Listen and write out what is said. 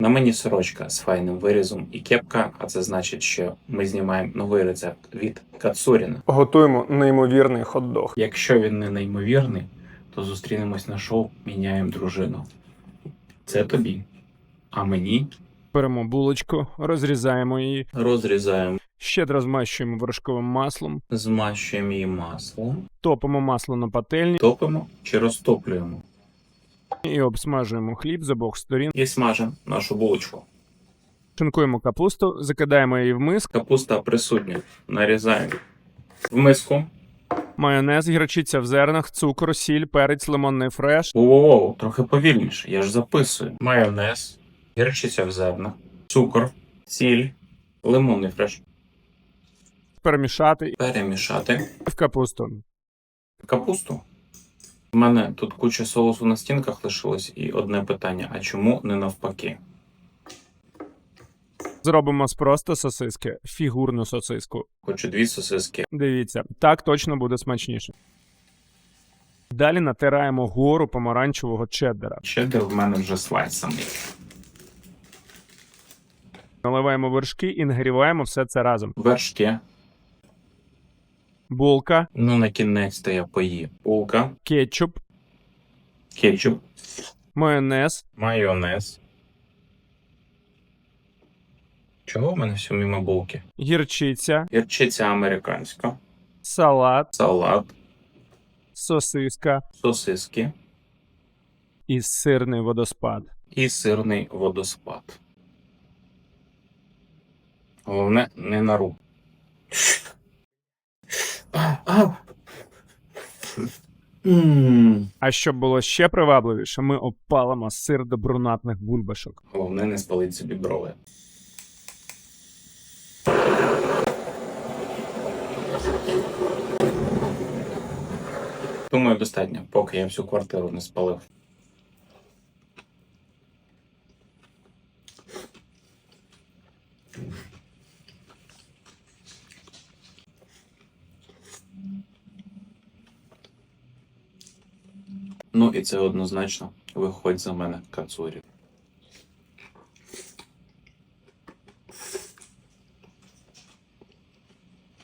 На мені сорочка з файним вирізом і кепка, а це значить, що ми знімаємо новий рецепт від Кацуріна. Готуємо неймовірний хот-дог. Якщо він не неймовірний, то зустрінемось на шоу Міняємо дружину. Це тобі. А мені Беремо булочку, розрізаємо її, розрізаємо, щедро змащуємо вершковим маслом, змащуємо її маслом, топимо масло на пательні топимо чи розтоплюємо. І обсмажуємо хліб з обох сторін. І смажемо нашу булочку. Шинкуємо капусту, закидаємо її в миск, Капуста присутня. Нарізаємо в миску. майонез, гірчиця в зернах, цукор, сіль, перець, лимонний фреш, Воу, трохи повільніше, я ж записую. Майонез, гірчиця в зернах, цукор, сіль, лимонний фреш. перемішати Перемішати. в капусту. Капусту. У мене тут куча соусу на стінках лишилось, і одне питання: а чому не навпаки? Зробимо з просто сосиски, фігурну сосиску. Хочу дві сосиски. Дивіться, так точно буде смачніше. Далі натираємо гору помаранчевого чеддера. Чеддер в мене вже слайсами. Наливаємо вершки і нагріваємо все це разом. Вершки. Булка, Ну на кінець то я поїв. Булка, кетчуп, кетчуп, майонез, майонез. Чого в мене все мимо булки? гірчиця, Гірчиця американська, салат, салат, сосиска сосиски і сирний водоспад. і сирний водоспад. Головне, не на руку. А, а. А щоб було ще привабливіше, ми опалимо сир до брунатних бульбашок. Головне не спалить собі брови. Думаю, достатньо, поки я всю квартиру не спалив. Ну і це однозначно виходь за мене, Кацурі.